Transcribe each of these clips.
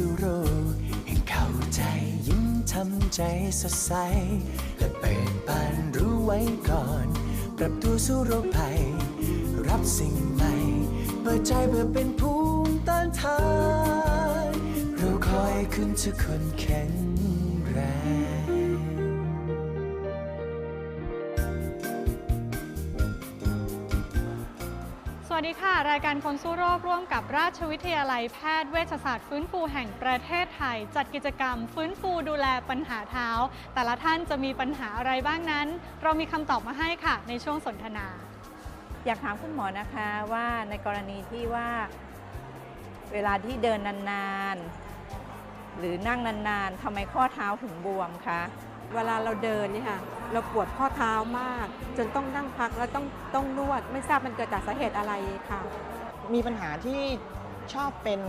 สู่โรคแห่งเข้าใจยิ้มทำใจสดใส และเปิดบานรู้ไว้ก่อน ปรับตัวสู้โรคภัย รับสิ่งใหม่ เปิดใจเพื่อเป็นภูมิต้านทาน เราคอยคุณทุกคนแข็ง วัสดีค่ะ รายการคนสู้โรคร่วมกับราชวิทยาลัยแพทย์เวชศาสตร์ฟื้นฟูแห่งประเทศไทย จัดกิจกรรมฟื้นฟูดูแลปัญหาเท้า แต่ละท่านจะมีปัญหาอะไรบ้างนั้น เรามีคำตอบมาให้ค่ะ ในช่วงสนทนา อยากถามคุณหมอนะคะว่าในกรณีที่ว่า เวลาที่เดินนานๆ หรือนั่งนานๆทำไมข้อเท้าถึงบวมคะ เวลาเราเดินเนี่ยค่ะเราปวดข้อเท้ามาก จนต้องนั่งพักแล้วต้องต้องนวด ไม่ทราบมันเกิดจากสาเหตุอะไรค่ะ มีปัญหาที่ชอบเป็น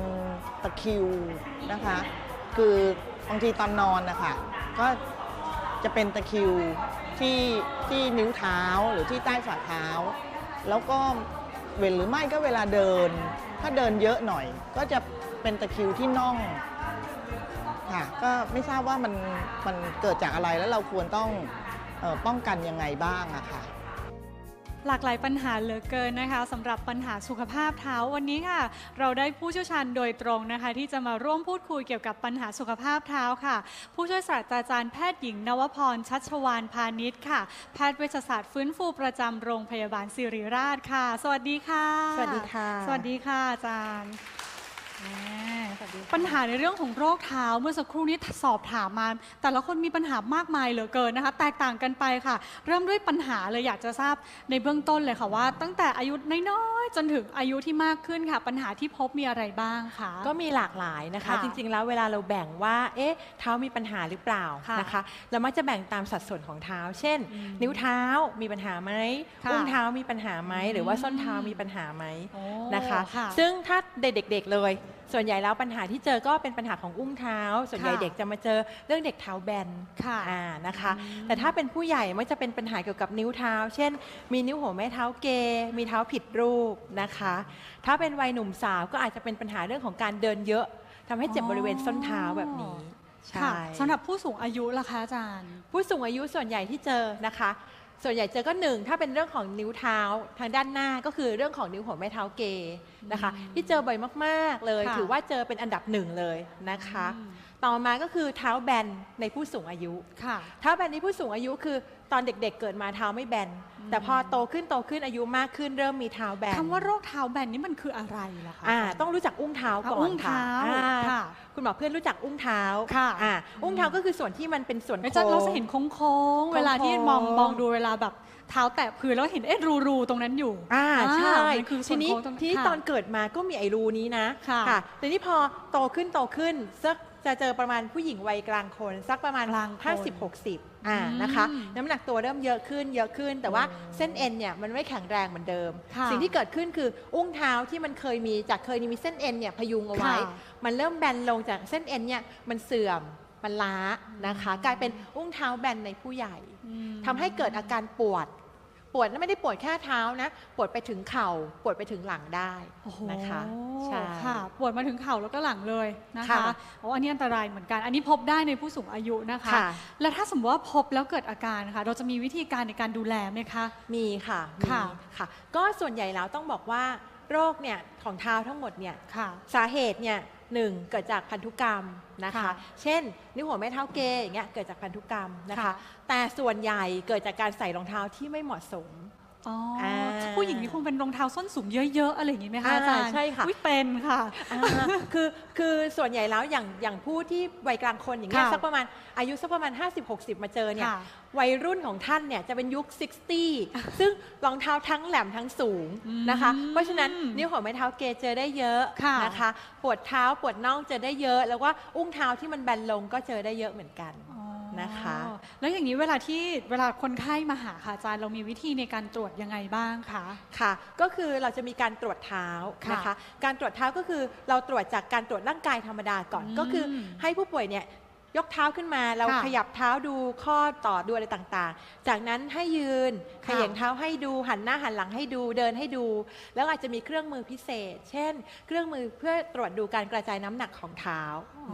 ตะคริวนะคะ คือบางทีตอนนอนนะคะก็จะเป็นตะคริวที่ที่นิ้วเท้าหรือที่ใต้ฝ่าเท้า แล้วก็เวลหรือไม่ก็เวลาเดิน ถ้าเดินเยอะหน่อย ก็จะเป็นตะคริวที่น่อง ค่ะ ก็ไม่ทราบว่ามันมันเกิดจากอะไรแล้วเราควรต้องเออป้องกันยังไงบ้างอะค่ะหลากหลายปัญหาเหลือเกินนะคะสำหรับปัญหาสุขภาพเท้าวันนี้ค่ะ เราได้ผู้เชี่ยวชาญโดยตรงนะคะ ที่จะมาร่วมพูดคุยเกี่ยวกับปัญหาสุขภาพเท้าค่ะ ผู้ช่วยศาสตราจารย์แพทย์หญิงนวพรชัชวานพาณิชย์ค่ะ แพทย์เวชศาสตร์ฟื้นฟูประจำโรงพยาบาลศิริราชค่ะ สวัสดีค่ะ สวัสดีค่ะ สวัสดีค่ะอาจารย์แหม ปัญหาในเรื่องของโรคเท้าเมื่อสักครู่นี้สอบถามมา แต่ละคนมีปัญหามากมายเหลือเกินนะคะ แตกต่างกันไปค่ะ เริ่มด้วยปัญหาเลยอยากจะทราบในเบื้องต้นเลยค่ะว่า ตั้งแต่อายุน้อยๆจนถึงอายุที่มากขึ้นค่ะ ปัญหาที่พบมีอะไรบ้างคะก็มีหลากหลายนะคะค่ะจริงๆ แล้วเวลาเราแบ่งว่าเอ๊ะเท้ามีปัญหาหรือเปล่าค่ะนะคะเรามักจะแบ่งตามสัดส่วนของเท้า เช่นอืมนิ้วเท้ามีปัญหาไหมค่ะอุ้งเท้ามีปัญหาไหมหรือว่าอืมส้นเท้ามีปัญหาไหมโอ้นะคะค่ะซึ่งถ้าเด็กๆเลย ส่วนใหญ่แล้วปัญหาที่เจอก็เป็นปัญหาของอุ้งเท้า ส่วนใหญ่ค่ะเด็กจะมาเจอเรื่องเด็กเท้าแบนค่ะอ่านะคะอืมแต่ถ้าเป็นผู้ใหญ่มักจะเป็นปัญหาเกี่ยวกับนิ้วเท้า เช่น มีนิ้วหัวแม่เท้าเกยมีเท้าผิดรูปนะคะ ถ้าเป็นวัยหนุ่มสาวก็อาจจะเป็นปัญหาเรื่องของการเดินเยอะทำให้เจ็บบริเวณส้นเท้าแบบนี้ค่ะใช่สำหรับผู้สูงอายุล่ะคะอาจารย์ ผู้สูงอายุส่วนใหญ่ที่เจอนะคะ ส่วนใหญ่เจอก็หนึ่งถ้าเป็นเรื่องของนิ้วเท้าทางด้านหน้าก็คือเรื่องของนิ้วหัวแม่เท้าเกยนะคะ ที่เจอบ่อยมากๆเลยค่ะถือว่าเจอเป็นอันดับหนึ่งเลยนะคะอืม ต่อมาก็คือเท้าแบนในผู้สูงอายุค่ะ เท้าแบนในผู้สูงอายุคือตอนเด็กๆเกิดมาเท้าไม่แบน แต่พอโตขึ้นโตขึ้นอายุมากขึ้นเริ่มมีเท้าแบนคำว่าโรคเท้าแบนนี่มันคืออะไรล่ะคะอ่าต้องรู้จักอุ้งเท้าก่อนอุ้งค่ะเท้าอ่าค่ะคุณหมอเพื่อนรู้จักอุ้งเท้าค่ะอ่าอุ้งเท้าก็คือส่วนที่มันเป็นส่วนเราโค้จะงเราจะเห็นโค้งโค้ๆงๆเวลาที่มองมองดูเวลาแบบเท้าแตะพื้นแล้วเห็นเอ๊ะรูๆตรงนั้นอยู่ อ่าใช่มันคือส่ทีวนนี้โค้งตรงทีนี้ค่ะตอนเกิดมาก็มีไอ้รูนี้นะค่ะแต่นี้พอโตขึ้นโตขึ้นสัก จะเจอประมาณผู้หญิงวัยกลางคนสักประมาณกลางคน50 60อ่าอืมนะคะน้ำหนักตัวเริ่มเยอะขึ้นเยอะขึ้น แต่ว่าโอ้เส้นเอ็นเนี่ยมันไม่แข็งแรงเหมือนเดิม ค่ะสิ่งที่เกิดขึ้นคืออุ้งเท้าที่มันเคยมีจากเคยมีเส้นเอ็นเนี่ยพยุงเอาไว้ ค่ะ มันเริ่มแบนลงจากเส้นเอ็นเนี่ยมันเสื่อมมันล้านะคะ กลายเป็นอุ้งเท้าแบนในผู้ใหญ่อืมทำให้เกิดอาการปวด ปวดนั้นไม่ได้ปวดแค่เท้านะ ปวดไปถึงเข่า ปวดไปถึงหลังได้โอ้โหนะคะใช่ค่ะ ปวดมาถึงเข่าแล้วก็หลังเลยนะคะค่ะโอ้อันนี้อันตรายเหมือนกัน อันนี้พบได้ในผู้สูงอายุนะคะค่ะแล้วถ้าสมมติว่าพบแล้วเกิดอาการนะคะเราจะมีวิธีการในการดูแลไหมคะ มีค่ะมีค่ะค่ะ ก็ส่วนใหญ่แล้วต้องบอกว่าโรคเนี่ยของเท้าทั้งหมดเนี่ยค่ะสาเหตุเนี่ย หนึ่งเกิดจากพันธุกรรมนะคะ ค่ะเช่น นิ้วหัวแม่เท้าเกยอย่างเงี้ยเกิดจากพันธุกรรมนะคะ ค่ะ แต่ส่วนใหญ่เกิดจากการใส่รองเท้าที่ไม่เหมาะสม อ๋ออ่า ผู้หญิงนี่คงเป็นรองเท้าส้นสูงเยอะ ๆ อะไรอย่างนี้ไหมคะอ่าอาจารย์ใช่ค่ะ อุ๊ยเป็นค่ะ อ่าคือคือส่วนใหญ่แล้วอย่างอย่างผู้ที่วัยกลางคนอย่างเงี้ยค่ะสักประมาณอายุสักประมาณ 50-60 มาเจอเนี่ยค่ะวัยรุ่นของท่านเนี่ยจะเป็นยุค 60 ซึ่งรองเท้าทั้งแหลมทั้งสูงอืมนะคะ เพราะฉะนั้นนิ้วหัวแม่เท้าเกยเจอได้เยอะค่ะ นะคะ ปวดเท้าปวดน่องเจอได้เยอะ แล้วก็อุ้งเท้าที่มันแบนลงก็เจอได้เยอะเหมือนกันอ๋อ นะคะ แล้วอย่างนี้เวลาที่เวลาคนไข้มาหาค่ะอาจารย์ เรามีวิธีในการตรวจยังไงบ้างคะ ค่ะ ก็คือเราจะมีการตรวจเท้าค่ะนะคะ การตรวจเท้าก็คือเราตรวจจากการตรวจร่างกายธรรมดาก่อน อืมก็คือให้ผู้ป่วยเนี่ยยกเท้าขึ้นมาเราค่ะขยับเท้าดูข้อต่อดูอะไรต่างๆ จากนั้นให้ยืนขค่ะ ย่งเท้าให้ดูหันหน้าหันหลังให้ดูเดินให้ดู แล้วอาจจะมีเครื่องมือพิเศษ เช่น เครื่องมือเพื่อตรวจดูการกระจายน้ำหนักของเท้า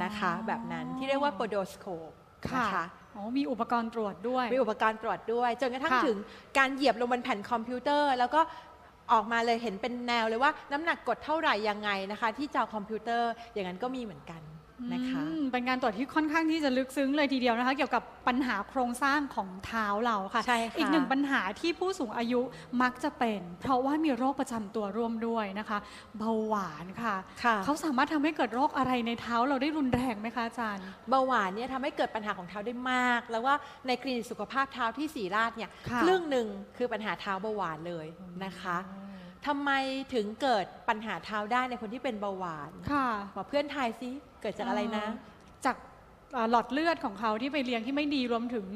นะคะ แบบนั้นที่เรียกว่าโปโดสโคป ค่ะนะคะอ๋อมีอุปกรณ์ตรวจด้วย มีอุปกรณ์ตรวจด้วยจนกระทั่งค่ะถึงการเหยียบลงบนแผ่นคอมพิวเตอร์ แล้วก็ออกมาเลยเห็นเป็นแนวเลยว่าน้ำหนักกดเท่าไหร่ยังไงนะคะ ที่จอคอมพิวเตอร์อย่างนั้นก็มีเหมือนกัน นะคะอืมเป็นการตรวจที่ค่อนข้างที่จะลึกซึ้งเลยทีเดียวนะคะ เกี่ยวกับปัญหาโครงสร้างของเท้าเราค่ะใช่ค่ะอีกหนึ่งปัญหาที่ผู้สูงอายุมักจะเป็น เพราะว่ามีโรคประจำตัวร่วมด้วยนะคะ เบาหวานค่ะค่ะเขาสามารถทำให้เกิดโรคอะไรในเท้าเราได้รุนแรงไหมคะอาจารย์ เบาหวานเนี่ยทำให้เกิดปัญหาของเท้าได้มาก แล้วว่าในคลินิกสุขภาพเท้าที่สีราชเนี่ยค่ะครึ่งหนึ่งคือปัญหาเท้าเบาหวานเลยนะคะทำไมถึงเกิดปัญหาเท้าได้ในคนที่เป็นเบาหวานค่ะบอกเพื่อนทายซิเกิดจากอะไรนะ จากเอ่อหลอดเลือดของเขาที่ไปเลี้ยงที่ไม่ดีรวมถึง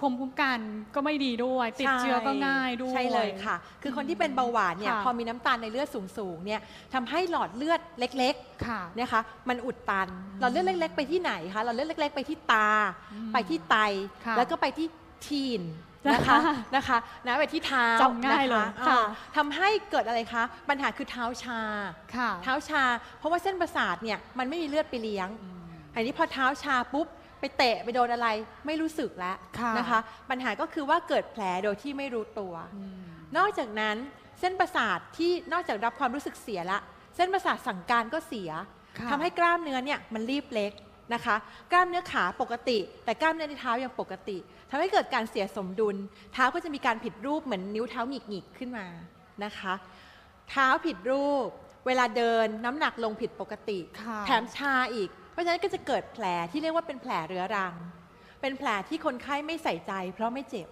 ความคุ้มกันก็ไม่ดีด้วย ติดเชื้อก็ง่ายด้วย ใช่เลยค่ะ คือคนที่เป็นเบาหวานเนี่ยค่ะพอมีน้ำตาลในเลือดสูงๆเนี่ยทำให้หลอดเลือดเล็กค่ะๆนะคะมันอุดตันหลอดเลือดเล็ก ๆ ไปที่ไหนคะหลอดเลือดเล็ก ๆ ไปที่ตาอืมไปที่ไตค่ะแล้วก็ไปที่ทีน นะคะค่ะนะคะนะไปที่เท้าจำง่ายเลยนะคะค่ะอ่าทำให้เกิดอะไรคะ ปัญหาคือเท้าชา ค่ะเท้าชา เพราะว่าเส้นประสาทเนี่ยมันไม่มีเลือดไปเลี้ยงอันนี้พอเท้าชาปุ๊บ ไปเตะไปโดนอะไรไม่รู้สึกแล้วค่ะ นะคะ ปัญหาก็คือว่าเกิดแผลโดยที่ไม่รู้ตัวนอกจากนั้นเส้นประสาทที่นอกจากรับความรู้สึกเสียละ เส้นประสาทสั่งการก็เสียค่ะ ทำให้กล้ามเนื้อเนี่ยมันรีบเล็ก นะคะกล้ามเนื้อขาปกติ แต่กล้ามเนื้อในเท้ายังปกติทำให้เกิดการเสียสมดุล เท้าก็จะมีการผิดรูปเหมือนนิ้วเท้าหงิกๆขึ้นมานะคะ เท้าผิดรูป เวลาเดินน้ำหนักลงผิดปกติค่ะแถมชาอีก เพราะฉะนั้นก็จะเกิดแผลที่เรียกว่าเป็นแผลเรื้อรัง เป็นแผลที่คนไข้ไม่ใส่ใจ เพราะไม่เจ็บ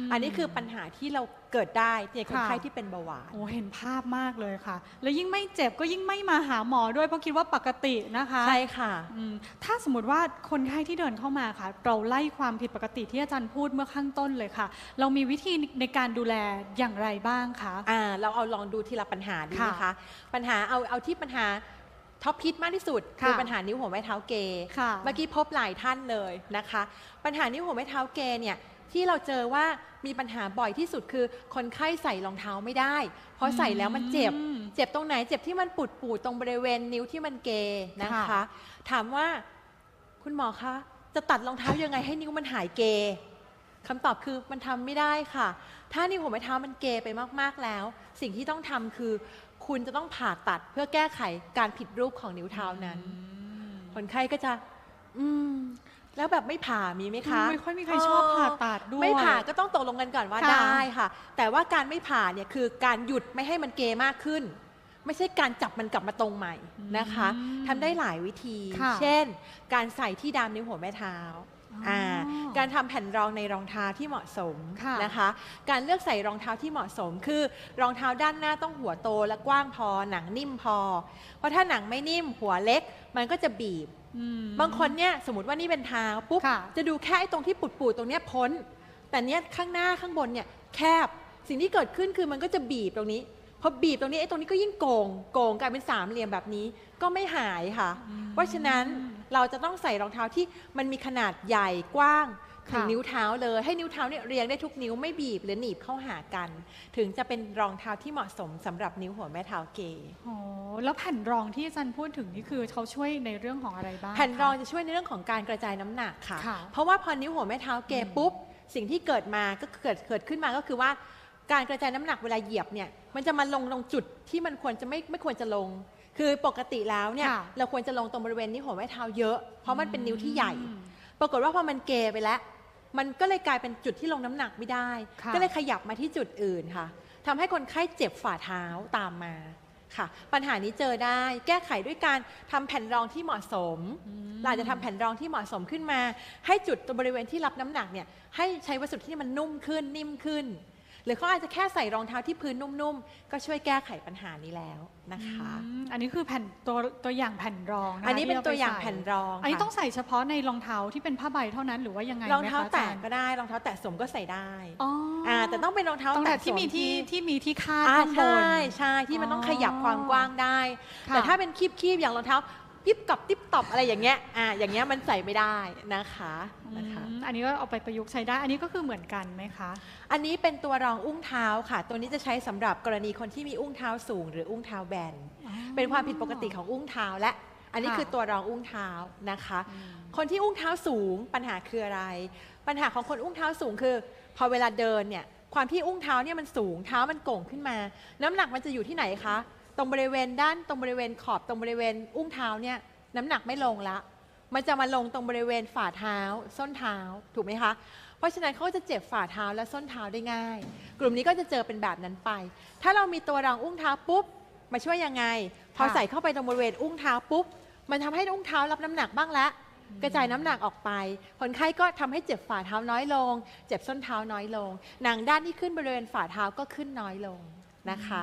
มอันนี้คือปัญหาที่เราเกิดได้ในคนค่ะไข้ที่เป็นเบาหวานโอ้เห็นภาพมากเลยค่ะ แล้วยิ่งไม่เจ็บก็ยิ่งไม่มาหาหมอด้วยเพราะคิดว่าปกตินะคะ ใช่ค่ะอืมถ้าสมมติว่าคนไข้ที่เดินเข้ามาค่ะ เราไล่ความผิดปกติที่อาจารย์พูดเมื่อข้างต้นเลยค่ะ เรามีวิธีในการดูแลอย่างไรบ้างคะอ่าเราเอาลองดูทีละปัญหาดีไหมค่ะคะปัญหาเอาเอาที่ปัญหา ท็อปฮิตมากที่สุดค่ะคือปัญหานิ้วหัวแม่เท้าเกย์ค่ะเมื่อกี้พบหลายท่านเลยนะคะ ปัญหานิ้วหัวแม่เท้าเกย์เนี่ยที่เราเจอว่ามีปัญหาบ่อยที่สุดคือคนไข้ใส่รองเท้าไม่ได้ เพราะใส่แล้วมันเจ็บอืมเจ็บตรงไหนเจ็บที่มันปูดปูดๆตรงบริเวณนิ้วที่มันเกย์นะคะค่ะถามว่าคุณหมอคะจะตัดรองเท้ายังไงให้นิ้วมันหายเกย์คำตอบคือมันทำไม่ได้ค่ะ ถ้านิ้วหัวแม่เท้ามันเกย์ไปมากๆแล้ว สิ่งที่ต้องทำคือ คุณจะต้องผ่าตัดเพื่อแก้ไขการผิดรูปของนิ้วเท้านั้น คนไข้ก็จะ อืม แล้วแบบไม่ผ่ามีไหมคะ ไม่ค่อยมีใครชอบผ่าตัดด้วยไม่ผ่าก็ต้องตกลงกันก่อนว่าค่ะได้ค่ะ แต่ว่าการไม่ผ่าเนี่ยคือการหยุดไม่ให้มันเกมากขึ้น ไม่ใช่การจับมันกลับมาตรงใหม่นะคะอืมทำได้หลายวิธีค่ะเช่น การใส่ที่ดามนิ้วหัวแม่เท้า อ๋ออ่าการทำแผ่นรองในรองเท้าที่เหมาะสมค่ะนะคะ การเลือกใส่รองเท้าที่เหมาะสม คือรองเท้าด้านหน้าต้องหัวโตและกว้างพอหนังนิ่มพอ เพราะถ้าหนังไม่นิ่มหัวเล็ก มันก็จะบีบอืมบางคนเนี่ยสมมติว่านี่เป็นเท้าปุ๊บค่ะ จะดูแค่ไอ้ตรงที่ปูดๆตรงเนี้ยพ้น แต่เนี้ยข้างหน้าข้างบนเนี่ยแคบสิ่งที่เกิดขึ้นคือมันก็จะบีบตรงนี้พอบีบตรงนี้ไอ้ตรงนี้ก็ยิ่งโกงโกงกลายเป็นสามเหลี่ยมแบบนี้ก็ไม่หายค่ะ เพราะฉะนั้น เราจะต้องใส่รองเท้าที่มันมีขนาดใหญ่กว้างถึงค่ะนิ้วเท้าเลยให้นิ้วเท้าเนี่ยเรียงได้ทุกนิ้วไม่บีบหรือหนีบเข้าหากัน ถึงจะเป็นรองเท้าที่เหมาะสมสำหรับนิ้วหัวแม่เท้าเกย์โอ้แล้วแผ่นรองที่อาจารย์พูดถึงนี่คือเขาช่วยในเรื่องของอะไรบ้างแผ่นรองคะจะช่วยในเรื่องของการกระจายน้ำหนักค่ะค่ะ เพราะว่าพอนิ้วหัวแม่เท้าเกยปุ๊บสิ่งที่เกิดมาก็เกิดเกิดขึ้นมาก็คือว่าการกระจายน้ำหนักเวลาเหยียบเนี่ยมันจะมาลงตรงจุดที่มันควรจะไม่ไม่ควรจะลง คือปกติแล้วเนี่ยค่ะเราควรจะลงตรงบริเวณนิ้วหัวแม่เท้าเยอะ เพราะมันเป็นนิ้วที่ใหญ่อืมปรากฏว่าพอมันเกยไปแล้ว มันก็เลยกลายเป็นจุดที่ลงน้ำหนักไม่ได้ ค่ะ ก็เลยขยับมาที่จุดอื่นค่ะทำให้คนไข้เจ็บฝ่าเท้าตามมาค่ะ ปัญหานี้เจอได้ แก้ไขด้วยการทำแผ่นรองที่เหมาะสม เราอาจจะทำแผ่นรองที่เหมาะสมขึ้นมา ให้จุดตรงบริเวณที่รับน้ำหนักเนี่ยให้ใช้วัสดุที่มันนุ่มขึ้นนิ่มขึ้น หรือเขาอาจจะแค่ใส่รองเท้าที่พื้นนุ่มๆ ก็ช่วยแก้ไขปัญหานี้แล้วนะคะอืมอันนี้คือแผ่นตัวตัวอย่างแผ่นรองนะคะอันนี้เป็นที่รตัวอย่างใส่แผ่นรอง อันนี้ค่ะต้องใส่เฉพาะในรองเท้าที่เป็นผ้าใบเท่านั้นหรือว่ายังไงรองเท้าไหมคะแตะจรย์ก็ได้รองเท้าแตะสวมก็ใส่ได้อ๋ออ่าแต่ต้องเป็นรองเท้าต้องแตะแต่ที่สวมีที่ที่มีที่คาดอ่าข้างบนใช่ใช่ที่มันต้องขยับความกว้างได้ค่ะแต่ถ้าเป็นคีบๆอย่างรองเท้า ยิบกับติ๊บตอบอะไรอย่างเงี้ยอ่าอย่างเงี้ยมันใส่ไม่ได้นะคะนะคะอืมอันนี้ก็เอาไปประยุกต์ใช้ได้ อันนี้ก็คือเหมือนกันไหมคะ อันนี้เป็นตัวรองอุ้งเท้าค่ะ ตัวนี้จะใช้สำหรับกรณีคนที่มีอุ้งเท้าสูง หรืออุ้งเท้าแบน เป็นความผิดปกติของอุ้งเท้าและอันนี้ค่ะคือตัวรองอุ้งเท้านะคะ คนที่อุ้งเท้าสูงปัญหาคืออะไร ปัญหาของคนอุ้งเท้าสูงคือ พอเวลาเดินเนี่ยความที่อุ้งเท้าเนี่ยมันสูงเท้ามันโก่งขึ้นมา น้ำหนักมันจะอยู่ที่ไหนคะ ตรงบริเวณด้านตรงบริเวณขอบตรงบริเวณอุ้งเท้าเนี่ยน้ำหนักไม่ลงละมันจะมาลงตรงบริเวณฝ่าเท้า ส้นเท้าถูกไหมคะ เพราะฉะนั้นเขาก็จะเจ็บฝ่าเท้าและส้นเท้าได้ง่าย กลุ่มนี้ก็จะเจอเป็นแบบนั้นไป ถ้าเรามีตัวรองอุ้งเท้าปุ๊บมาช่วยยังไง พอใส่เข้าไปตรงบริเวณอุ้งเท้าปุ๊บมันทำให้อุ้งเท้ารับน้ำหนักบ้างแล้วกระจายน้ำหนักออกไป คนไข้ก็ทำให้เจ็บฝ่าเท้าน้อยลง เจ็บส้นเท้าน้อยลง หนังด้านที่ขึ้นบริเวณฝ่าเท้าก็ขึ้นน้อยลงนะคะ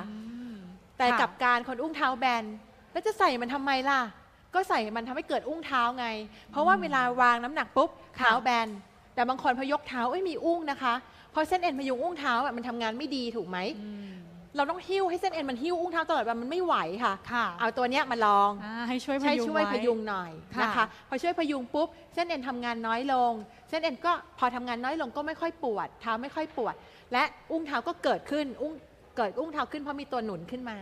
แต่ค่ะ กับการคนอุ้งเท้าแบนแล้วจะใส่มันทำไมล่ะ ก็ใส่มันทำให้เกิดอุ้งเท้าไง เพราะว่าเวลาวางน้ำหนักปุ๊บเท้าแบนแต่บางคนพอยกเท้าเอ้ยมีอุ้งนะคะเพราะเส้นเอ็นพยุงอุ้งเท้าอะมันทำงานไม่ดีถูกไหมเราต้องหิ้วให้เส้นเอ็นมันหิ้วอุ้งเท้าตลอดวันมันไม่ไหวค่ะ ค่ะเอาตัวเนี้ยมาลอง อ่าให้ช่วยพใช้ยุงช่วยไพยุงหน่อยค่ะ นะคะ พอช่วยพยุงปุ๊บ เส้นเอ็นทำงานน้อยลง เส้นเอ็นก็พอทำงานน้อยลงก็ไม่ค่อยปวด เท้าไม่ค่อยปวด และอุ้งเท้าก็เกิดขึ้น อุ้ง เกิดอุ้งเท้าขึ้นเพราะมีตัวหนุนขึ้นมา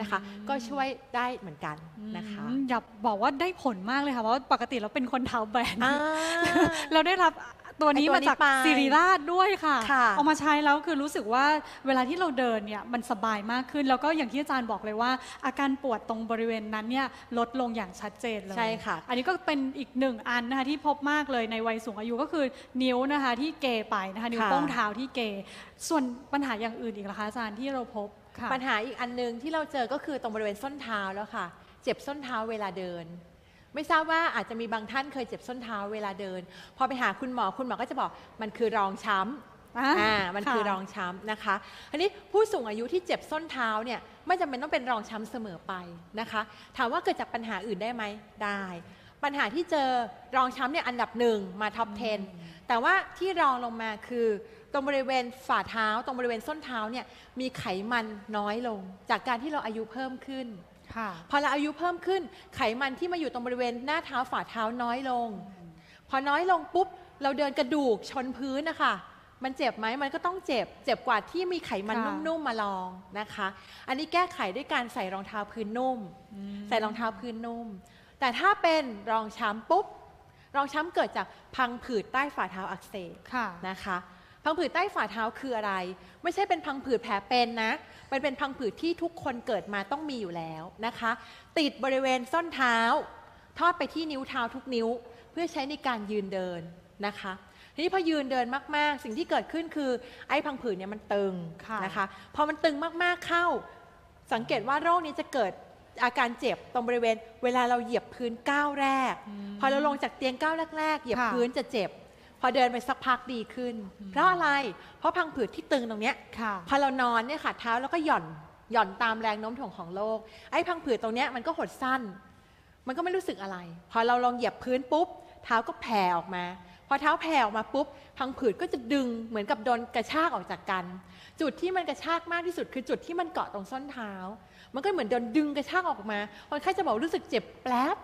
นะคะ ก็ช่วยได้เหมือนกันนะคะอืมอย่าบอกว่าได้ผลมากเลยค่ะเพราะว่าปกติเราเป็นคนเท้าแบนอ่าเราได้รับ ตัวนี้ไอ้ตัวมานี้จากไปสิริราชด้วยค่ะค่ะ เอามาใช้แล้วคือรู้สึกว่าเวลาที่เราเดินเนี่ยมันสบายมากขึ้น แล้วก็อย่างที่อาจารย์บอกเลยว่า อาการปวดตรงบริเวณนั้นเนี่ยลดลงอย่างชัดเจนเลยใช่ค่ะ อันนี้ก็เป็นอีกหนึ่งอันนะคะที่พบมากเลยในวัยสูงอายุก็คือนิ้วนะคะที่เกไปนะคะนิ้วค่ะโป้งเท้าที่เก ส่วนปัญหาอย่างอื่นอีกเหรอคะอาจารย์ที่เราพบค่ะปัญหาอีกอันหนึงที่เราเจอก็คือตรงบริเวณส้นเท้าแล้วค่ะ เจ็บส้นเท้าเวลาเดิน ไม่ทราบว่าอาจจะมีบางท่านเคยเจ็บส้นเท้าเวลาเดิน พอไปหาคุณหมอคุณหมอก็จะบอกมันคือรองช้ำอ่าอ่ามันคือค่ะรองช้ำนะคะอันนี้ผู้สูงอายุที่เจ็บส้นเท้าเนี่ยไม่จำเป็นต้องเป็นรองช้ำเสมอไปนะคะ ถามว่าเกิดจากปัญหาอื่นได้ไหมได้ ปัญหาที่เจอรองช้ำเนี่ยอันดับหนึ่งมาท็อป 10 แต่ว่าที่รองลงมาคือตรงบริเวณฝ่าเท้าตรงบริเวณส้นเท้าเนี่ยมีไขมันน้อยลง จากการที่เราอายุเพิ่มขึ้นค่ะ พอเราอายุเพิ่มขึ้นไขมันที่มาอยู่ตรงบริเวณหน้าเท้าฝ่าเท้าน้อยลง พอน้อยลงปุ๊บเราเดินกระดูกชนพื้นนะคะมันเจ็บไหมมันก็ต้องเจ็บ เจ็บกว่าที่มีไขมันค่ะนุ่มๆมาลองนะคะ อันนี้แก้ไขด้วยการใส่รองเท้าพื้นนุ่ม ใส่รองเท้าพื้นนุ่ม แต่ถ้าเป็นรองช้ำปุ๊บ รองช้ำเกิดจากพังผืดใต้ฝ่าเท้าอักเสบค่ะนะคะ พังผืดใต้ฝ่าเท้าคืออะไร ไม่ใช่เป็นพังผืดแผลเป็นนะมันเป็นพังผืดที่ทุกคนเกิดมาต้องมีอยู่แล้วนะคะ ติดบริเวณส้นเท้า ทอดไปที่นิ้วเท้าทุกนิ้ว เพื่อใช้ในการยืนเดินนะคะทีนี้พอยืนเดินมากๆ สิ่งที่เกิดขึ้นคือไอ้พังผืดเนี่ยมันตึงค่ะนะคะพอมันตึงมากๆเข้า สังเกตว่าโรคนี้จะเกิดอาการเจ็บตรงบริเวณ เวลาเราเหยียบพื้นก้าวแรก พอเราลงจากเตียงก้าวแรกๆเหยียบค่ะพื้นจะเจ็บ พอเดินไปสักพักดีขึ้น เพราะอะไร เพราะพังผืดที่ตึงตรงเนี้ยค่ะพอเรานอนเนี่ยค่ะเท้าแล้วก็หย่อนหย่อนตามแรงโน้มถ่วงของโลก ไอ้พังผืดตรงเนี้ยมันก็หดสั้น มันก็ไม่รู้สึกอะไร พอเราลองเหยียบพื้นปุ๊บ เท้าก็แผ่ออกมา พอเท้าแผ่ออกมาปุ๊บ พังผืดก็จะดึงเหมือนกับโดนกระชากออกจากกัน จุดที่มันกระชากมากที่สุดคือจุดที่มันเกาะตรงส้นเท้า มันก็เหมือนโดนดึงกระชากออกมาคนไข้จะบอกรู้สึกเจ็บแป๊บ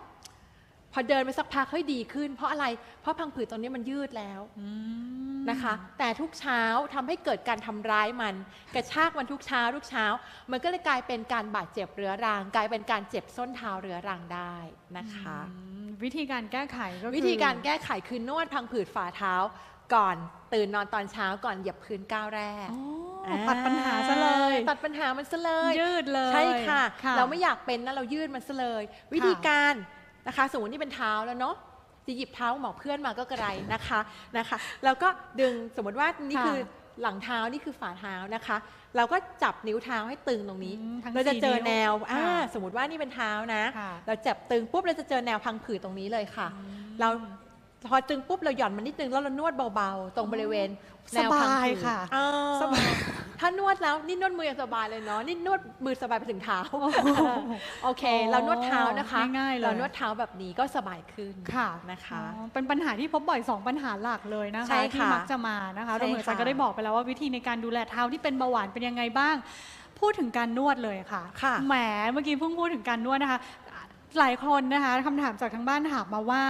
พอเดินไปสักพักเฮ้ยดีขึ้น เพราะอะไร เพราะพังผืดตรงนี้มันยืดแล้วนะคะ แต่ทุกเช้าทำให้เกิดการทำร้ายมัน กระชากมันทุกเช้าทุกเช้า มันก็เลยกลายเป็นการบาดเจ็บเรื้อรัง กลายเป็นการเจ็บส้นเท้าเรื้อรังได้นะคะอืมวิธีการแก้ไขก็คือวิธีการแก้ไขคือนวดพังผืดฝ่าเท้า ก่อนตื่นนอนตอนเช้าก่อนเหยียบพื้นก้าวแรกอ๋ออ่าตัดปัญหาซะเลย ตัดปัญหามันซะเลย ยืดเลย ใช่ค่ะค่ะเราไม่อยากเป็นนะเรายืดมันซะเลย วิธีการ นะคะสมมตินี่เป็นเท้าแล้วเนาะจะหยิบเท้าหมอเพื่อนมาก็กระไรนะคะนะคะ แล้วก็ดึงสมมติว่านี่ค่ะคือหลังเท้านี่คือฝ่าเท้านะคะ เราก็จับนิ้วเท้าให้ตึงตรงนี้อืมทั้งเราจะเจอสี่นิ้วแนวอ่าค่ะสมมติว่านี่เป็นเท้านะค่ะเราจับตึงปุ๊บเราจะเจอแนวพังผืดตรงนี้เลยค่ะ เราพอตึงปุ๊บเราหย่อนมันนิดนึงแล้วเรานวดเบาๆ ตรงบริเวณแนวพังสบายผืดค่ะอ่าสบาย ถ้านวดแล้วนี่นวดมือยังสบายเลยเนาะนี่นวดมือสบายไปถึงเท้าโอเค เรานวดเท้านะคะง่ายๆเลยเรานวดเท้าแบบนี้ก็สบายขึ้นค่ะนะคะอ๋อเป็นปัญหาที่พบบ่อย 2 ปัญหาหลักเลยนะใช่คะค่ะที่มักจะมานะคะใช่รวมถึงอาจารย์ค่ะก็ได้บอกไปแล้วว่าวิธีในการดูแลเท้าที่เป็นเบาหวานเป็นยังไงบ้าง พูดถึงการนวดเลยค่ะค่ะแหมเมื่อกี้เพิ่งพูดถึงการนวดนะคะหลายคนนะคะคำถามจากทางบ้านถามมาว่า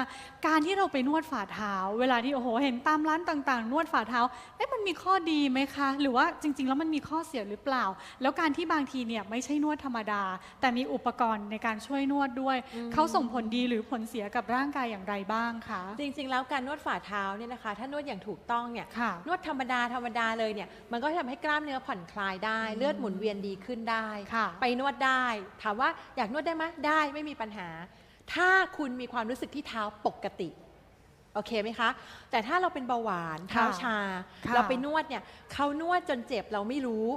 การที่เราไปนวดฝ่าเท้า เวลาที่โอ้โหเห็นตามร้านต่างๆ นวดฝ่าเท้าเอ๊ะมันมีข้อดีไหมคะ หรือว่าจริง ๆ แล้วมันมีข้อเสียหรือเปล่า แล้วการที่บางทีเนี่ยไม่ใช่นวดธรรมดา แต่มีอุปกรณ์ในการช่วยนวดด้วย เขาส่งผลดีหรือผลเสียกับร่างกายอย่างไรบ้างคะจริง ๆ แล้วการนวดฝ่าเท้าเนี่ยนะคะ ถ้านวดอย่างถูกต้องเนี่ยค่ะนวดธรรมดาธรรมดาเลยเนี่ยมันก็ทำให้กล้ามเนื้อผ่อนคลายได้ เลือดหมุนเวียนดีขึ้นได้ค่ะไปนวดได้ ถามว่าอยากนวดได้ไหมได้ไม่มีปัญหา ถ้าคุณมีความรู้สึกที่เท้าปกติโอเคไหมคะ แต่ถ้าเราเป็นเบาหวานเท้าชาค่ะเราไปนวดเนี่ยเขานวดจนเจ็บเราไม่รู้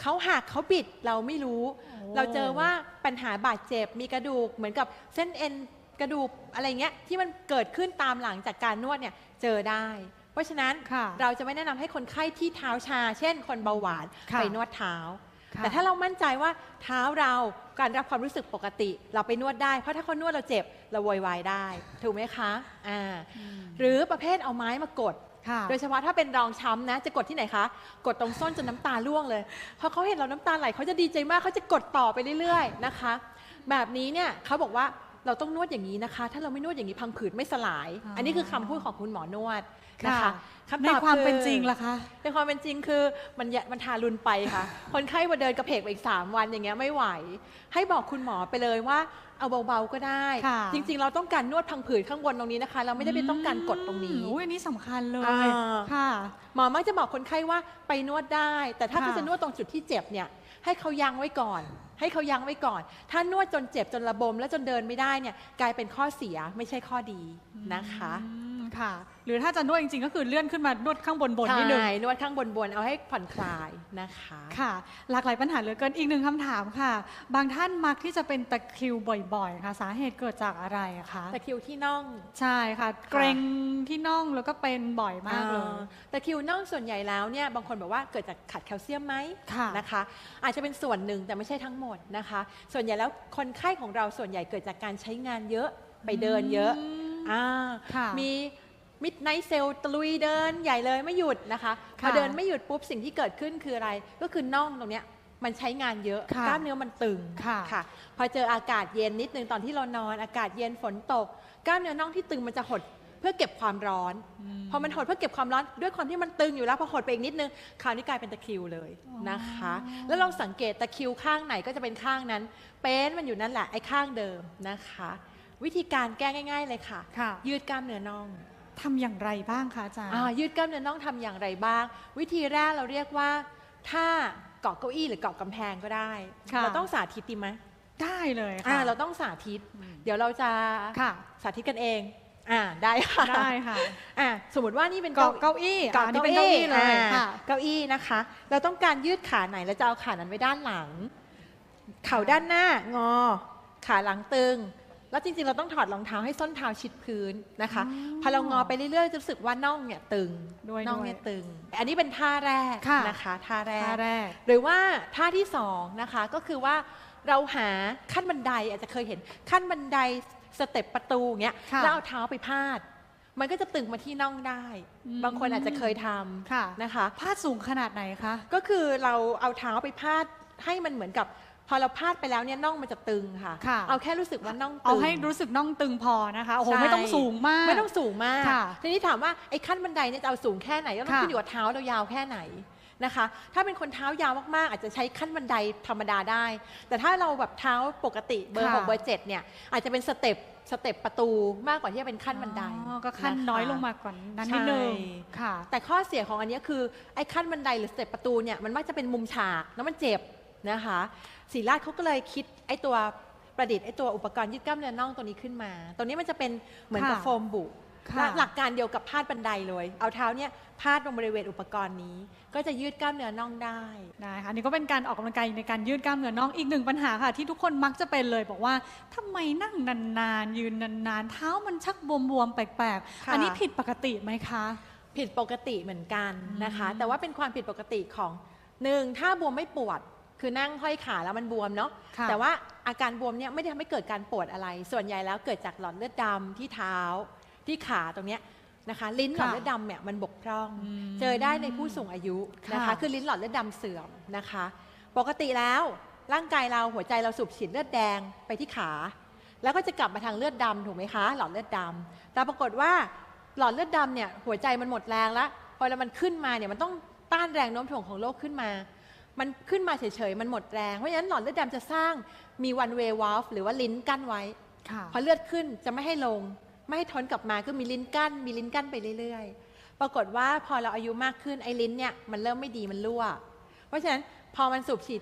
เขาหักเขาบิดเราไม่รู้ เราเจอว่าปัญหาบาดเจ็บมีกระดูกเหมือนกับเส้นเอ็นกระดูกอะไรเงี้ยที่มันเกิดขึ้นตามหลังจากการนวดเนี่ยเจอได้ เพราะฉะนั้นค่ะเราจะไม่แนะนำให้คนไข้ที่เท้าชา เช่น คนเบาหวานค่ะไปนวดเท้าค่ะ แต่ถ้าเรามั่นใจว่าเท้าเราการรับความรู้สึกปกติ เราไปนวดได้ เพราะถ้าเขานวดเราเจ็บเราโวยวายได้ ถูกไหมคะอ่าหรือประเภทเอาไม้มากดค่ะโดยเฉพาะถ้าเป็นรองช้ำนะ จะกดที่ไหนคะ กดตรงส้นจนน้ำตาล่วงเลยพอเขาเห็นเราน้ำตาไหลเขาจะดีใจมากเขาจะกดต่อไปเรื่อยๆนะคะ แบบนี้เนี่ยเขาบอกว่าเราต้องนวดอย่างนี้นะคะ ถ้าเราไม่นวดอย่างนี้พังผืดไม่สลายอ๋ออัอันนี้คือคำพูดของคุณหมอนวด นะคะค่ะคำในตอบความอเป็นจริงล่ะคะ ในความเป็นจริงคือมันยะมันทารุณไปค่ะ คนไข้มาเดินกระเพกไปอีก 3 วันอย่างเงี้ยไม่ไหว ให้บอกคุณหมอไปเลยว่าเอาเบาๆก็ได้ ค่ะ จริงๆ เราต้องการนวดพังผืดข้างบนตรงนี้นะคะ เราไม่ได้ไปต้องการกดตรงนี้อืมอุ้ยอันนี้สำคัญเลยอ่า ค่ะ หมอมักจะบอกคนไข้ว่าไปนวดได้ แต่ถ้าค่ะ เขาจะนวดตรงจุดที่เจ็บเนี่ยให้เขายั้งไว้ก่อน ให้เขายั้งไว้ก่อน ถ้านวดจนเจ็บจนระบม และจนเดินไม่ได้เนี่ยกลายเป็นข้อเสียไม่ใช่ข้อดีนะคะ อืม ค่ะ หรือถ้าจะนวดจริงๆ ก็คือเลื่อนขึ้นมานวดข้างบนบนนิดนึงใช่นวดข้างบนบนๆเอาให้ผ่อนคลายนะคะค่ะ หลากหลายปัญหาเหลือเกินอีกหนึ่งคำถามค่ะ บางท่านมักที่จะเป็นตะคริวบ่อยๆ ค่ะ สาเหตุเกิดจากอะไรอะคะตะคริวที่น่องใช่ค่ะ เกรงที่น่องแล้วก็เป็นบ่อยมากเลยอ่าตะคริวน่องส่วนใหญ่แล้วเนี่ยบางคนบอกว่าเกิดจากขาดแคลเซียมไหมค่ะนะคะ อาจจะเป็นส่วนหนึ่งแต่ไม่ใช่ทั้งหมดนะคะ ส่วนใหญ่แล้วคนไข้ของเราส่วนใหญ่เกิดจากการใช้งานเยอะไปเดินเยอะ อ่าค่ะ มีมิดไนท์เซลตะลุยเดินใหญ่เลยไม่หยุดนะคะพอค่ะเดินไม่หยุดปุ๊บสิ่งที่เกิดขึ้นคืออะไร ก็คือน่องตรงเนี้ยมันใช้งานเยอะค่ะกล้ามเนื้อมันตึงค่ะพอเจออากาศเย็นนิดนึงตอนที่เรานอนอากาศเย็นฝนตก กล้ามเนื้อน่องที่ตึงมันจะหดเพื่อเก็บความร้อน พอมันหดเพื่อเก็บความร้อนด้วยความที่มันตึงอยู่แล้วพอหดไปอีกนิดนึงคราวนี้กลายเป็นตะคริวเลยนะคะ แล้วลองสังเกตตะคริวข้างไหนก็จะเป็นข้างนั้น เป็นมันอยู่นั่นแหละไอ้ข้างเดิมนะคะ วิธีการแก้ง่าย ๆ เลยค่ะ ค่ะ ยืดกล้ามเนื้อน่องทำอย่างไรบ้างคะอาจารย์อ่ายืดกล้ามเนื้อน่องทำอย่างไรบ้าง วิธีแรกเราเรียกว่าถ้าเกาะเก้าอี้หรือเกาะกำแพงก็ได้ ค่ะ เราต้องสาธิตดีไหมได้เลยอ่าค่ะ เราต้องสาธิตเดี๋ยวเราจะค่ะ สาธิตกันเองอ่าได้ค่ะได้ค่ะอ่าสมมติว่านี่เป็นเกาะเก้าอี้เกาะอันนี้เก้าเป็นเก้าอี้อี้เลยอ่าค่ะ เก้าอี้นะคะ เราต้องการยืดขาไหนเราจะเอาขานั้นไว้ด้านหลัง เข่าด้านหน้างอ ขาหลังตึง แล้วจริงๆ เราต้องถอดรองเท้าให้ส้นเท้าชิดพื้นนะคะ พอเรางอไปเรื่อยๆจะรู้สึกว่าน่องเนี่ยตึงด้วยน่องด้วยเนี่ยตึง อันนี้เป็นท่าแรกค่ะนะคะท่าแรท่ากแรกหรือว่าท่าที่สองนะคะก็คือว่าเราหาขั้นบันไดอาจจะเคยเห็นขั้นบันไดสเต็ปประตูอย่างเงี้ยค่ะแล้วเอาเท้าไปพาด มันก็จะตึงมาที่น่องได้อืมบางคนอาจจะเคยทค่ะำนะคะพาดสูงขนาดไหนคะก็คือเราเอาเท้าไปพาดให้มันเหมือนกับ พอเราพาดไปแล้วเนี่ยน่องมันจะตึงค่ะ ค่ะ เอาแค่รู้สึกว่าน่องตึง เอาให้รู้สึกน่องตึงพอนะคะโอ้โหใช่ ไม่ต้องสูงมาก ไม่ต้องสูงมาก ค่ะทีนี้ถามว่าไอ้ขั้นบันไดเนี่ยจะเอาสูงแค่ไหนก็ต้องค่ะขึ้นอยู่กับเท้าเรายาวแค่ไหนนะคะ ถ้าเป็นคนเท้ายาวมากๆ อาจจะใช้ขั้นบันไดธรรมดาได้ แต่ถ้าเราแบบเท้าปกติเบอร์ค่ะ หกเบอร์เจ็ดเนี่ยอาจจะเป็นสเต็ปสเต็ปประตูมากกว่าที่จะเป็นขั้นบันไดอ๋อก็ขั้นนะคะ น้อยลงมากว่านั้นนิดนึงใช่ ค่ะ แต่ข้อเสียของอันเนี้ยคือไอ้ขั้นบันไดหรือสเต็ปประตูเนี่ยมันมักจะเป็นมุมฉากแล้วมันเจ็บนะคะ ศรีราชเขาก็เลยคิดไอ้ตัวประดิษฐ์ไอ้ตัวอุปกรณ์ยืดกล้ามเนื้อน่องตัวนี้ขึ้นมา ตัวนี้มันจะเป็นเหมือนกับค่ะโฟมบุค่ะและหลักการเดียวกับพาดบันไดเลย เอาเท้าเนี่ยพาดตรงบริเวณอุปกรณ์นี้ ก็จะยืดกล้ามเนื้อน่องได้ ได้ค่ะอันนี่ก็เป็นการออกกำลังกายในการยืดกล้ามเนื้อน่องอีกหนึ่งปัญหาค่ะ ที่ทุกคนมักจะเป็นเลยบอกว่าทำไมนั่งนานๆยืนนานๆเท้ามันชักบวมๆแปลกๆ ค่ะ อันนี้ผิดปกติไหมคะ ผิดปกติเหมือนกันนะคะ อืม แต่ว่าเป็นความผิดปกติของหนึ่งถ้าบวมไม่ปวด คือนั่งห้อยขาแล้วมันบวมเนาะค่ะแต่ว่าอาการบวมเนี่ยไม่ได้ทำให้เกิดการปวดอะไร ส่วนใหญ่แล้วเกิดจากหลอดเลือดดำที่เท้าที่ขาตรงเนี้ยนะคะ ลิ้นหลอดค่ะเลือดดำเนี่ยมันบกพร่องอืมเจอได้ในผู้สูงอายุนะคะค่ะคือลิ้นหลอดเลือดดำเสื่อมนะคะ ปกติแล้วร่างกายเราหัวใจเราสูบฉีดเลือดแดงไปที่ขา แล้วก็จะกลับมาทางเลือดดำถูกไหมคะ หลอดเลือดดำแต่ปรากฏว่าหลอดเลือดดำเนี่ยหัวใจมันหมดแรงแล้วพอแล้วมันขึ้นมาเนี่ยมันต้องต้านแรงโน้มถ่วงของโลกขึ้นมา มันขึ้นมาเฉยๆ มันหมดแรง เพราะฉะนั้นหลอดเลือดดำจะสร้างมี one way valve หรือว่าลิ้นกั้นไว้ค่ะพอเลือดขึ้นจะไม่ให้ลง ไม่ให้ทนกลับมาก็มีลิ้นกั้น มีลิ้นกั้นไปเรื่อยๆ ปรากฏว่าพอเราอายุมากขึ้นไอ้ลิ้นเนี่ยมันเริ่มไม่ดีมันรั่ว เพราะฉะนั้นพอมันสูบฉีด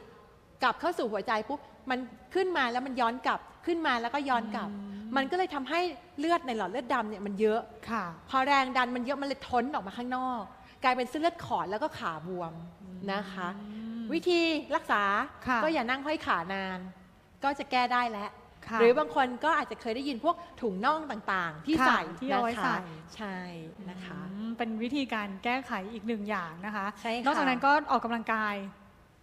กลับเข้าสู่หัวใจปุ๊บมันขึ้นมาแล้วมันย้อนกลับขึ้นมาแล้วก็ย้อนกลับ มันก็เลยทำให้เลือดในหลอดเลือดดำเนี่ยมันเยอะค่ะ พอแรงดันมันเยอะมันเลยทนออกมาข้างนอก กลายเป็นเส้นเลือดขอดแล้วก็ขาบวมนะคะ วิธีรักษาค่ะก็อย่านั่งห้อยขานาน ก็จะแก้ได้แล้วค่ะหรือบางคนก็อาจจะเคยได้ยินพวกถุงน่องต่างๆ ที่ค่ะใส่ที่เอาไว้นะคะใส่ใช่นะคะอืมเป็นวิธีการแก้ไขอีกหนึ่งอย่างนะคะใช่ค่ะนอกจากนั้นก็ออกกำลังกาย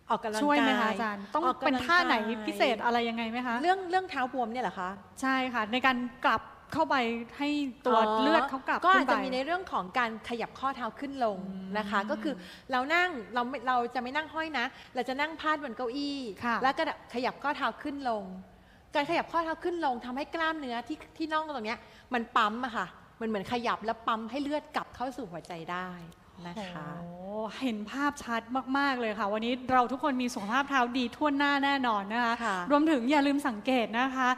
ออกกำลังช่วยไหมกาคะยอาจารย์ต้องออกกำลังเป็นท่าไหนกายพิเศษอะไรยังไงไหมคะ เรื่องเรื่องเท้าบวมเนี่ยเหรอคะ ใช่ค่ะ ในการกลับ เข้าไปให้ตัวเลือดเขากลับก็ขึ้อาจนไปจะมีในเรื่องของการขยับข้อเท้าขึ้นลงนะคะ ก็คือเรานั่งเราไม่เราจะไม่นั่งห้อยนะ เราจะนั่งพาดบนเก้าอี้ค่ะแล้วก็ขยับข้อเท้าขึ้นลง การขยับข้อเท้าขึ้นลงทำให้กล้ามเนื้อที่ที่น่องตรงเนี้ยมันปั๊มอะค่ะมันเหมือนขยับแล้วปั๊มให้เลือดกลับเข้าสู่หัวใจได้นะคะโอ้เห็นภาพชัดมาก ๆ เลยค่ะ วันนี้เราทุกคนมีสุขภาพเท้าดีทั่วหน้าแน่นอนนะคะค่ะรวมถึงอย่าลืมสังเกตนะคะ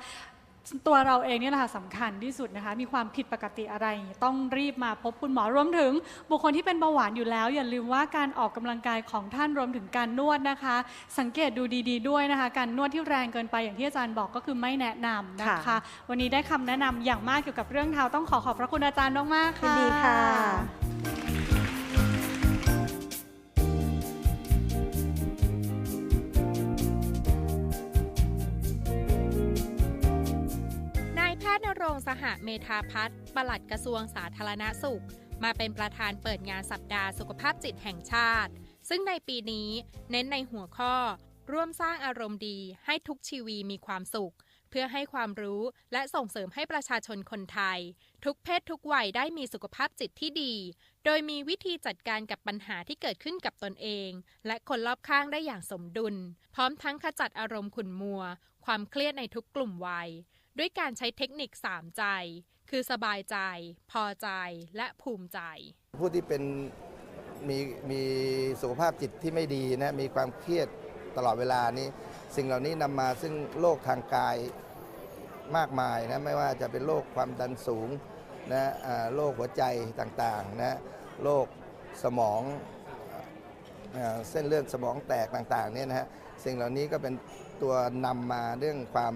ตัวเราเองเนี่ยแหละค่ะสำคัญที่สุดนะคะ มีความผิดปกติอะไรอย่างนี้ต้องรีบมาพบคุณหมอรวมถึง บุคคลที่เป็นเบาหวานอยู่แล้ว อย่าลืมว่าการออกกำลังกายของท่านรวมถึงการนวดนะคะ สังเกตดูดี ๆ ด้วยนะคะ การนวดที่แรงเกินไปอย่างที่อาจารย์บอกก็คือไม่แนะนำนะคะค่ะวันนี้ได้คำแนะนำอย่างมากเกี่ยวกับเรื่องเท้าต้องขอขอบพระคุณอาจารย์มากๆยินค่ะดีค่ะ พทย์นรงสหเมธาพัฒน์ปลัดกระทรวงสาธารณสุข มาเป็นประธานเปิดงานสัปดาห์สุขภาพจิตแห่งชาติ ซึ่งในปีนี้เน้นในหัวข้อ ร่วมสร้างอารมณ์ดีให้ทุกชีวีมีความสุข เพื่อให้ความรู้และส่งเสริมให้ประชาชนคนไทย ทุกเพศทุกวัยได้มีสุขภาพจิตที่ดี โดยมีวิธีจัดการกับปัญหาที่เกิดขึ้นกับตนเอง และคนรอบข้างได้อย่างสมดุล พร้อมทั้งขจัดอารมณ์ขุ่นมัว ความเครียดในทุกกลุ่มวัย ด้วยการใช้เทคนิค 3 ใจ คือสบายใจ พอใจและภูมิใจ ผู้ที่เป็นมีมีสุขภาพจิตที่ไม่ดีนะมีความเครียดตลอดเวลานี้ สิ่งเหล่านี้นำมาซึ่งโรคทางกายมากมายนะไม่ว่าจะเป็นโรคความดันสูงนะโรคหัวใจต่างๆนะโรคสมองเส้นเลือดสมองแตกต่างๆเนี่ยนะฮะสิ่งเหล่านี้ก็เป็นตัวนำมาเรื่องความ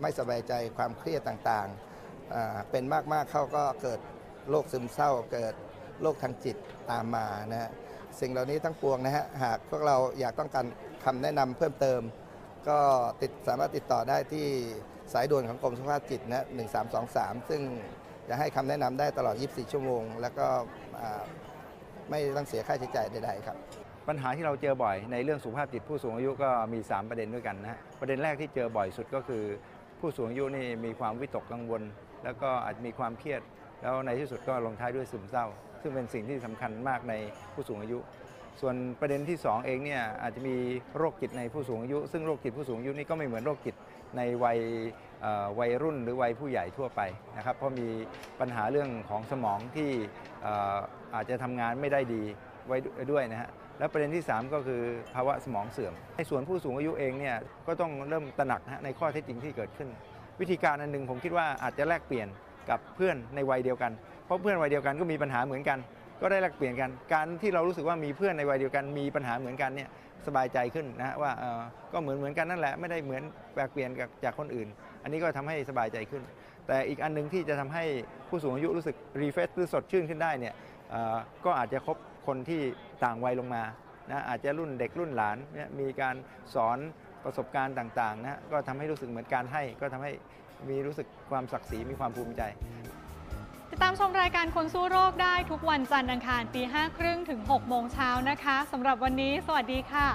ไม่สบายใจความเครียดต่างๆ เป็นมากๆเขาก็เกิดโรคซึมเศร้า เกิดโรคทางจิตตามมานะฮะสิ่งเหล่านี้ทั้งปวงนะฮะหากพวกเราอยากต้องการคำแนะนำเพิ่มเติม ก็ติดสามารถติดต่อได้ที่สายด่วนของกรมสุขภาพจิตนะ1323 ซึ่งจะให้คำแนะนำได้ตลอด 24 ชั่วโมง แล้วก็ไม่ต้องเสียค่าใช้จ่ายใดๆครับ ปัญหาที่เราเจอบ่อยในเรื่องสุขภาพจิตผู้สูงอายุก็มี 3 ประเด็นด้วยกันนะฮะประเด็นแรกที่เจอบ่อยสุดก็คือ ผู้สูงอายุนี่มีความวิตกกังวล แล้วก็อาจมีความเครียด แล้วในที่สุดก็ลงท้ายด้วยซึมเศร้า ซึ่งเป็นสิ่งที่สำคัญมากในผู้สูงอายุ ส่วนประเด็นที่ 2 เองเนี่ยอาจจะมีโรคจิตในผู้สูงอายุ ซึ่งโรคจิตผู้สูงอายุนี่ก็ไม่เหมือนโรคจิตในวัยวัยรุ่นหรือวัยผู้ใหญ่ทั่วไปนะครับ เพราะมีปัญหาเรื่องของสมองที่เอ่ออาจจะทำงานไม่ได้ดีไว้ด้วยนะฮะ แล้วประเด็นที่ 3 ก็คือภาวะสมองเสื่อม ในส่วนผู้สูงอายุเองเนี่ยก็ต้องเริ่มตระหนักนะในข้อเท็จจริงที่เกิดขึ้น วิธีการอันหนึ่งผมคิดว่าอาจจะแลกเปลี่ยนกับเพื่อนในวัยเดียวกัน เพราะเพื่อนวัยเดียวกันก็มีปัญหาเหมือนกัน ก็ได้แลกเปลี่ยนกัน การที่เรารู้สึกว่ามีเพื่อนในวัยเดียวกัน มีปัญหาเหมือนกันเนี่ยสบายใจขึ้นนะฮะว่าเออก็เหมือนเหมือนกันนั่นแหละไม่ได้เหมือนแปลกเปลี่ยนกับจากคนอื่น อันนี้ก็ทำให้สบายใจขึ้น แต่อีกอันหนึงที่จะทำให้ผู้สูงอายุรู้สึกรีเฟรชหรือสดชื่นขึ้นได้เนี่ยก็อาจจะคบ คนที่ต่างวัยลงมานะอาจจะรุ่นเด็กรุ่นหลานเนี่ยมีการสอนประสบการณ์ต่างๆนะก็ทำให้รู้สึกเหมือนการให้ ก็ทำให้มีรู้สึกความศักดิ์ศรีมีความภูมิใจ ติดตามชมรายการคนสู้โรคได้ทุกวันจันทร์อังคารตีห้าครึ่งถึง6โมงเช้านะคะสำหรับวันนี้ สวัสดีค่ะ